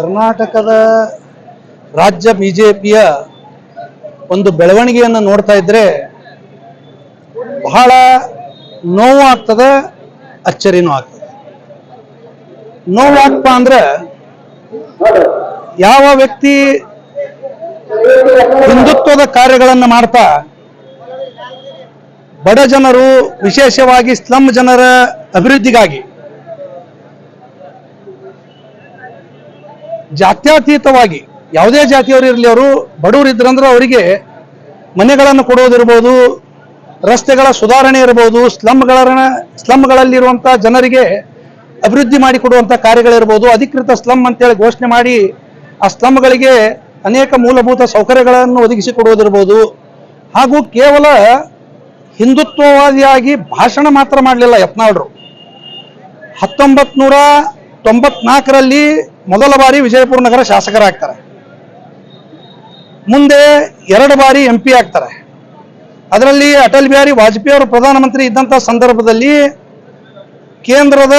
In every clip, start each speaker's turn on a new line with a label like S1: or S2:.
S1: ಕರ್ನಾಟಕದ ರಾಜ್ಯ ಬಿಜೆಪಿಯ ಒಂದು ಬೆಳವಣಿಗೆಯನ್ನು ನೋಡ್ತಾ ಇದ್ರೆ ಬಹಳ ನೋವು ಆಗ್ತದೆ ಅಚ್ಚರಿನೂ ಆಗ್ತದೆ. ನೋವಾಗ್ಪ ಅಂದ್ರೆ ಯಾವ ವ್ಯಕ್ತಿ ಹಿಂದುತ್ವದ ಕಾರ್ಯಗಳನ್ನು ಮಾಡ್ತಾ ಬಡ ಜನರು ವಿಶೇಷವಾಗಿ ಸ್ಲಮ್ ಜನರ ಅಭಿವೃದ್ಧಿಗಾಗಿ ಜಾತ್ಯತೀತವಾಗಿ, ಯಾವುದೇ ಜಾತಿಯವರು ಇರಲಿ, ಅವರು ಬಡವರು ಇದ್ರಂದ್ರೆ ಅವರಿಗೆ ಮನೆಗಳನ್ನು ಕೊಡೋದಿರ್ಬೋದು ರಸ್ತೆಗಳ ಸುಧಾರಣೆ ಇರ್ಬೋದು ಸ್ಲಮ್ಗಳ ಸ್ಲಮ್ಗಳಲ್ಲಿರುವಂಥ ಜನರಿಗೆ ಅಭಿವೃದ್ಧಿ ಮಾಡಿಕೊಡುವಂಥ ಕಾರ್ಯಗಳಿರ್ಬೋದು, ಅಧಿಕೃತ ಸ್ಲಮ್ ಅಂತೇಳಿ ಘೋಷಣೆ ಮಾಡಿ, ಆ ಸ್ಲಮ್ಗಳಿಗೆ ಅನೇಕ ಮೂಲಭೂತ ಸೌಕರ್ಯಗಳನ್ನು ಒದಗಿಸಿಕೊಡುವುದಿರ್ಬೋದು ಹಾಗೂ ಕೇವಲ ಹಿಂದುತ್ವವಾದಿಯಾಗಿ ಭಾಷಣ ಮಾತ್ರ ಮಾಡಲಿಲ್ಲ ಯತ್ನಾಳ್ರು. ಹತ್ತೊಂಬತ್ ನೂರ ತೊಂಬತ್ನಾಲ್ಕರಲ್ಲಿ ಮೊದಲ ಬಾರಿ ವಿಜಯಪುರ ನಗರ ಶಾಸಕರಾಗ್ತಾರೆ. ಮುಂದೆ ಎರಡು ಬಾರಿ ಎಂ ಪಿ ಆಗ್ತಾರೆ. ಅದರಲ್ಲಿ ಅಟಲ್ ಬಿಹಾರಿ ವಾಜಪೇಯಿ ಅವರು ಪ್ರಧಾನಮಂತ್ರಿ ಇದ್ದಂಥ ಸಂದರ್ಭದಲ್ಲಿ ಕೇಂದ್ರದ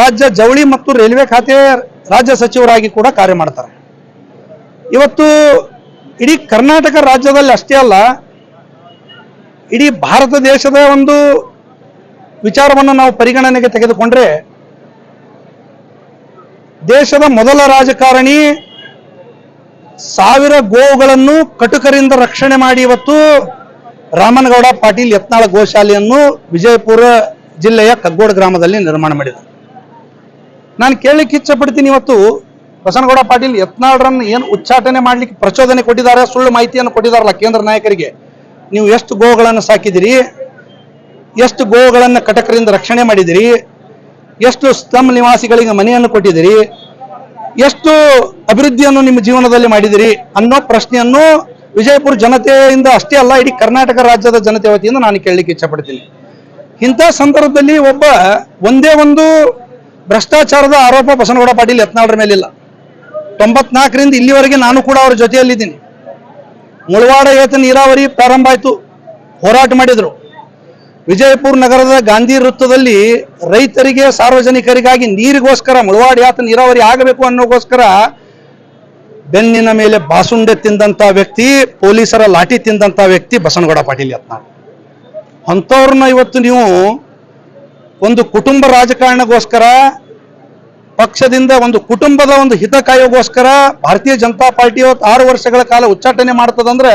S1: ರಾಜ್ಯ ಜವಳಿ ಮತ್ತು ರೈಲ್ವೆ ಖಾತೆ ರಾಜ್ಯ ಸಚಿವರಾಗಿ ಕೂಡ ಕಾರ್ಯ ಮಾಡ್ತಾರೆ. ಇವತ್ತು ಇಡೀ ಕರ್ನಾಟಕ ರಾಜ್ಯದಲ್ಲಿ ಅಷ್ಟೇ ಅಲ್ಲ, ಇಡೀ ಭಾರತ ದೇಶದ ಒಂದು ವಿಚಾರವನ್ನು ನಾವು ಪರಿಗಣನೆಗೆ ತೆಗೆದುಕೊಂಡ್ರೆ ದೇಶದ ಮೊದಲ ರಾಜಕಾರಣಿ ಸಾವಿರ ಗೋವುಗಳನ್ನು ಕಟುಕರಿಂದ ರಕ್ಷಣೆ ಮಾಡಿ ಇವತ್ತು ರಾಮನಗೌಡ ಪಾಟೀಲ್ ಯತ್ನಾಳ ಗೋಶಾಲೆಯನ್ನು ವಿಜಯಪುರ ಜಿಲ್ಲೆಯ ಕಗ್ಗೋಡ ಗ್ರಾಮದಲ್ಲಿ ನಿರ್ಮಾಣ ಮಾಡಿದರು ನಾನು ಕೇಳಲಿಕ್ಕೆ ಇಚ್ಛಪಡ್ತೀನಿ ಇವತ್ತು ಬಸನಗೌಡ ಪಾಟೀಲ್ ಯತ್ನಾಳ್ರನ್ನು ಏನು ಉಚ್ಚಾಟನೆ ಮಾಡಲಿಕ್ಕೆ ಪ್ರಚೋದನೆ ಕೊಟ್ಟಿದ್ದಾರೆ, ಸುಳ್ಳು ಮಾಹಿತಿಯನ್ನು ಕೊಟ್ಟಿದ್ದಾರಲ್ಲ ಕೇಂದ್ರ ನಾಯಕರಿಗೆ. ನೀವು ಎಷ್ಟು ಗೋವುಗಳನ್ನು ಸಾಕಿದಿರಿ ಎಷ್ಟು ಗೋವುಗಳನ್ನು ಕಟಕರಿಂದ ರಕ್ಷಣೆ ಮಾಡಿದಿರಿ ಎಷ್ಟು ಸ್ಲಮ್ ನಿವಾಸಿಗಳಿಗೆ ಮನೆಯನ್ನು ಕೊಟ್ಟಿದ್ದೀರಿ? ಎಷ್ಟು ಅಭಿವೃದ್ಧಿಯನ್ನು ನಿಮ್ಮ ಜೀವನದಲ್ಲಿ ಮಾಡಿದಿರಿ ಅನ್ನೋ ಪ್ರಶ್ನೆಯನ್ನು ವಿಜಯಪುರ ಜನತೆಯಿಂದ ಅಷ್ಟೇ ಅಲ್ಲ, ಇಡೀ ಕರ್ನಾಟಕ ರಾಜ್ಯದ ಜನತೆ ವತಿಯಿಂದ ನಾನು ಕೇಳಲಿಕ್ಕೆ ಇಚ್ಛಪಡ್ತೀನಿ. ಇಂಥ ಸಂದರ್ಭದಲ್ಲಿ ಒಬ್ಬ ಒಂದೇ ಒಂದು ಭ್ರಷ್ಟಾಚಾರದ ಆರೋಪ ಬಸನಗೌಡ ಪಾಟೀಲ್ ಯತ್ನಾಳ್ರ ಮೇಲಿಲ್ಲ. ತೊಂಬತ್ನಾಲ್ಕರಿಂದ ಇಲ್ಲಿವರೆಗೆ ನಾನು ಕೂಡ ಅವ್ರ ಜೊತೆಯಲ್ಲಿದ್ದೀನಿ. ಮುಳವಾಡ ಏತ ನೀರಾವರಿ ಪ್ರಾರಂಭ ಆಯಿತು. ಹೋರಾಟ ಮಾಡಿದರು. ವಿಜಯಪುರ ನಗರದ ಗಾಂಧಿ ವೃತ್ತದಲ್ಲಿ ರೈತರಿಗೆ, ಸಾರ್ವಜನಿಕರಿಗಾಗಿ ನೀರಿಗೋಸ್ಕರ ಮುಳವಾಡಿ ಯಾತ ನೀರಾವರಿ ಆಗಬೇಕು ಅನ್ನೋಗೋಸ್ಕರ ಬೆನ್ನಿನ ಮೇಲೆ ಬಾಸುಂಡೆ ತಿಂದಂತ ವ್ಯಕ್ತಿ, ಪೊಲೀಸರ ಲಾಠಿ ತಿಂದಂತ ವ್ಯಕ್ತಿ ಬಸನಗೌಡ ಪಾಟೀಲ್ ಯತ್ನ. ಅಂಥವ್ರನ್ನ ಇವತ್ತು ನೀವು ಒಂದು ಕುಟುಂಬ ರಾಜಕಾರಣಗೋಸ್ಕರ, ಪಕ್ಷದಿಂದ ಒಂದು ಕುಟುಂಬದ ಒಂದು ಹಿತ ಕಾಯೋಗೋಸ್ಕರ ಭಾರತೀಯ ಜನತಾ ಪಾರ್ಟಿ ಇವತ್ತು ಆರು ವರ್ಷಗಳ ಕಾಲ ಉಚ್ಚಾಟನೆ ಮಾಡ್ತದಂದ್ರೆ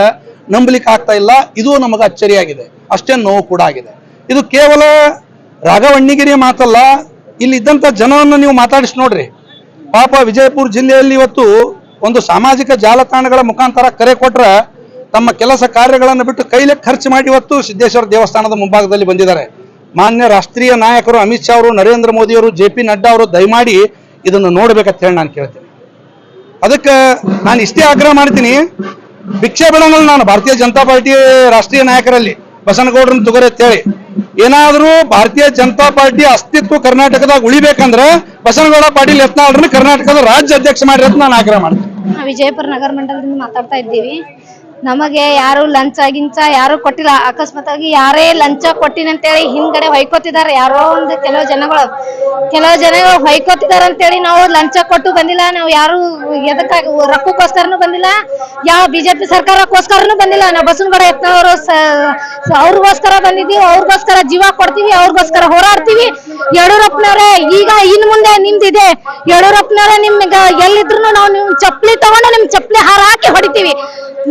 S1: ನಂಬಲಿಕ್ಕೆ ಆಗ್ತಾ ಇಲ್ಲ. ಇದು ನಮಗೆ ಅಚ್ಚರಿಯಾಗಿದೆ. ಅಷ್ಟೇ ನೋವು ಕೂಡ ಆಗಿದೆ. ಇದು ಕೇವಲ ರಾಘವಣ್ಣಿಗಿರಿ ಮಾತಲ್ಲ ಇಲ್ಲಿ ಇದ್ದಂಥ ಜನವನ್ನು ನೀವು ಮಾತಾಡಿಸಿ ನೋಡ್ರಿ. ಪಾಪ ವಿಜಯಪುರ ಜಿಲ್ಲೆಯಲ್ಲಿ ಇವತ್ತು ಒಂದು ಸಾಮಾಜಿಕ ಜಾಲತಾಣಗಳ ಮುಖಾಂತರ ಕರೆ ಕೊಟ್ರೆ ತಮ್ಮ ಕೆಲಸ ಕಾರ್ಯಗಳನ್ನು ಬಿಟ್ಟು ಕೈಲೇ ಖರ್ಚು ಮಾಡಿ ಇವತ್ತು ಸಿದ್ದೇಶ್ವರ ದೇವಸ್ಥಾನದ ಮುಂಭಾಗದಲ್ಲಿ ಬಂದಿದ್ದಾರೆ. ಮಾನ್ಯ ರಾಷ್ಟ್ರೀಯ ನಾಯಕರು ಅಮಿತ್ ಶಾ ಅವರು, ನರೇಂದ್ರ ಮೋದಿಯವರು ಜೆ ಪಿ ನಡ್ಡಾ ಅವರು ದಯಮಾಡಿ ಇದನ್ನು ನೋಡ್ಬೇಕಂತ ಹೇಳಿ ನಾನು ಕೇಳ್ತೀನಿ. ಅದಕ್ಕೆ ನಾನು ಇಷ್ಟೇ ಆಗ್ರಹ ಮಾಡ್ತೀನಿ, ಭಿಕ್ಷೆ ಬಿಡೋಣ ನಾನು, ಭಾರತೀಯ ಜನತಾ ಪಾರ್ಟಿ ರಾಷ್ಟ್ರೀಯ ನಾಯಕರಲ್ಲಿ, ಬಸನಗೌಡ್ರನ್ನ ಅಂತೇಳಿ ಏನಾದರೂ ಭಾರತೀಯ ಜನತಾ ಪಾರ್ಟಿ ಅಸ್ತಿತ್ವ ಕರ್ನಾಟಕದಾಗ ಉಳಿಬೇಕಂದ್ರೆ ಬಸನಗೌಡ ಪಾಟೀಲ್ ಯತ್ನಾಳ್ರನ್ನ ಕರ್ನಾಟಕದ ರಾಜ್ಯ ಅಧ್ಯಕ್ಷ ಮಾಡಿರೋದು ನಾನು ಆಗ್ರಹ ಮಾಡ್ತೀನಿ.
S2: ವಿಜಯಪುರ ನಗರ ಮಂಡಲದಿಂದ ಮಾತಾಡ್ತಾ ಇದ್ದೀವಿ. ನಮಗೆ ಯಾರು ಲಂಚ ಗಿಂಚ ಯಾರು ಕೊಟ್ಟಿಲ್ಲ. ಅಕಸ್ಮಾತ್ ಆಗಿ ಯಾರೇ ಲಂಚ ಕೊಟ್ಟಿನ ಅಂತೇಳಿ ಹಿಂದ್ಗಡೆ ಹೊಯ್ಕೋತಿದ್ದಾರೆ. ಯಾರೋ ಒಂದು ಕೆಲವು ಜನಗಳು. ಕೆಲವು ಜನಗಳು ಹೊಯ್ಕೋತಿದ್ದಾರೆ ಅಂತೇಳಿ ನಾವು ಲಂಚ ಕೊಟ್ಟು ಬಂದಿಲ್ಲ. ನಾವು ಯಾರು ಎದಕ್ಕಾಗಿ ರೊಕ್ಕಕ್ಕೋಸ್ಕರನು ಬಂದಿಲ್ಲ. ಯಾವ ಬಿಜೆಪಿ ಸರ್ಕಾರಕ್ಕೋಸ್ಕರನು ಬಂದಿಲ್ಲ. ನಾವು ಬಸವನಗೌಡ ಯತ್ನವರು ಅವ್ರಿಗೋಸ್ಕರ ಬಂದಿದ್ದೀವಿ. ಅವ್ರಿಗೋಸ್ಕರ ಜೀವ ಕೊಡ್ತೀವಿ. ಅವ್ರಿಗೋಸ್ಕರ ಹೋರಾಡ್ತೀವಿ. ಯಡಿಯೂರಪ್ಪನವರೇ, ಈಗ ಇನ್ ಮುಂದೆ ನಿಮ್ದಿದೆ. ಯಡಿಯೂರಪ್ಪನವರೇ, ನಿಮ್ಗೆ ಎಲ್ಲಿದ್ರು ನಾವು ನಿಮ್ ಚಪ್ಪಲಿ ತಗೊಂಡು ನಿಮ್ ಚಪ್ಪಲಿ ಹಾರ ಹಾಕಿ ಹೊಡಿತೀವಿ.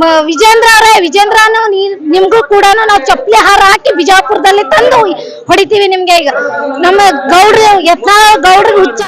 S2: ವಿಜೇಂದ್ರ ಅವರೇ, ವಿಜೇಂದ್ರನು ನೀ- ನಿಮ್ಗೂ ಕೂಡ ನಾವು ಚಪ್ಪಲಿ ಹಾರ ಹಾಕಿ ಬಿಜಾಪುರದಲ್ಲಿ ತಂದು ಹೊಡಿತೀವಿ ನಿಮ್ಗೆ ಈಗ. ನಮ್ಮ ಗೌಡ್ರ ಎಲ್ಲಾ ಗೌಡ್ರ ಹುಚ್ಚ.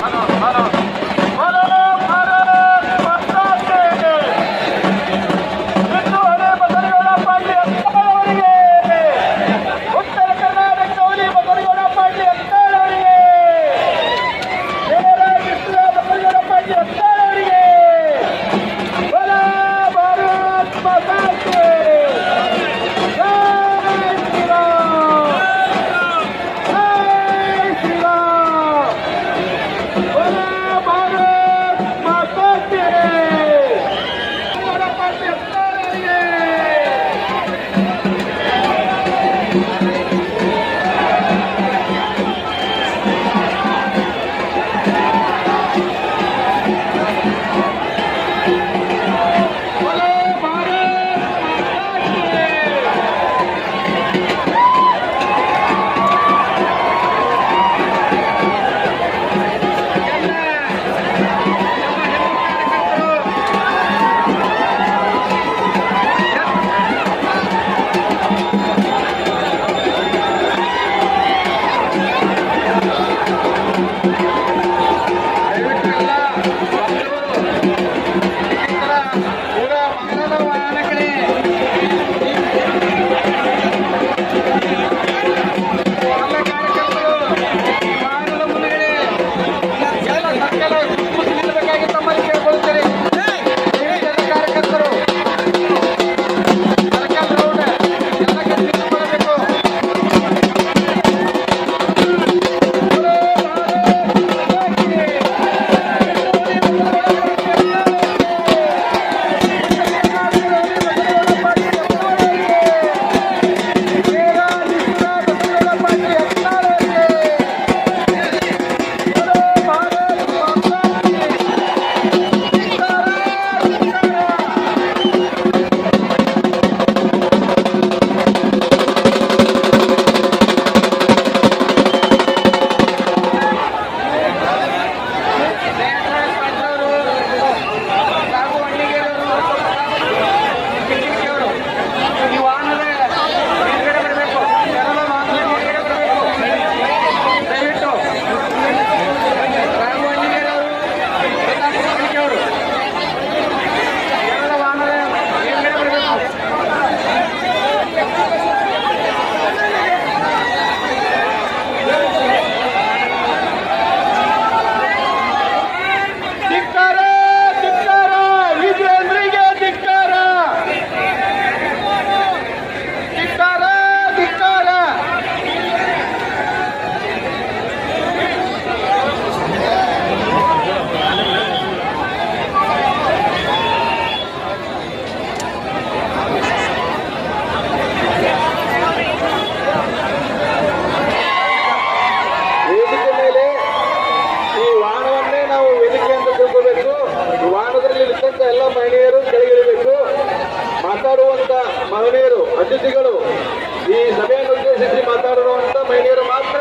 S1: ಮಾತಾಡಿರುವಂತ ಮಹಿಳೆಯರು ಮಾತ್ರ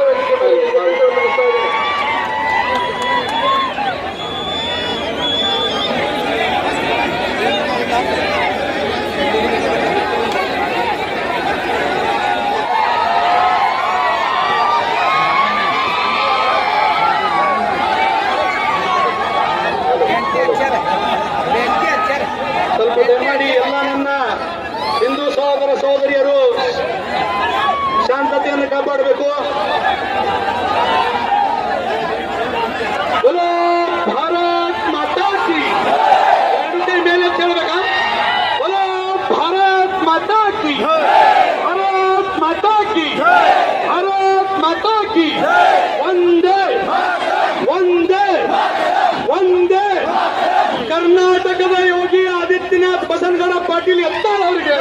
S1: ಪಾಟೀಲ್ ಎತ್ತಾರ ಅವರಿಗೆ?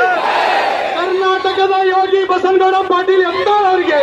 S1: ಕರ್ನಾಟಕದ ಯೋಗಿ ಬಸನಗೌಡ ಪಾಟೀಲ್ ಎತ್ತಾರ ಅವರಿಗೆ?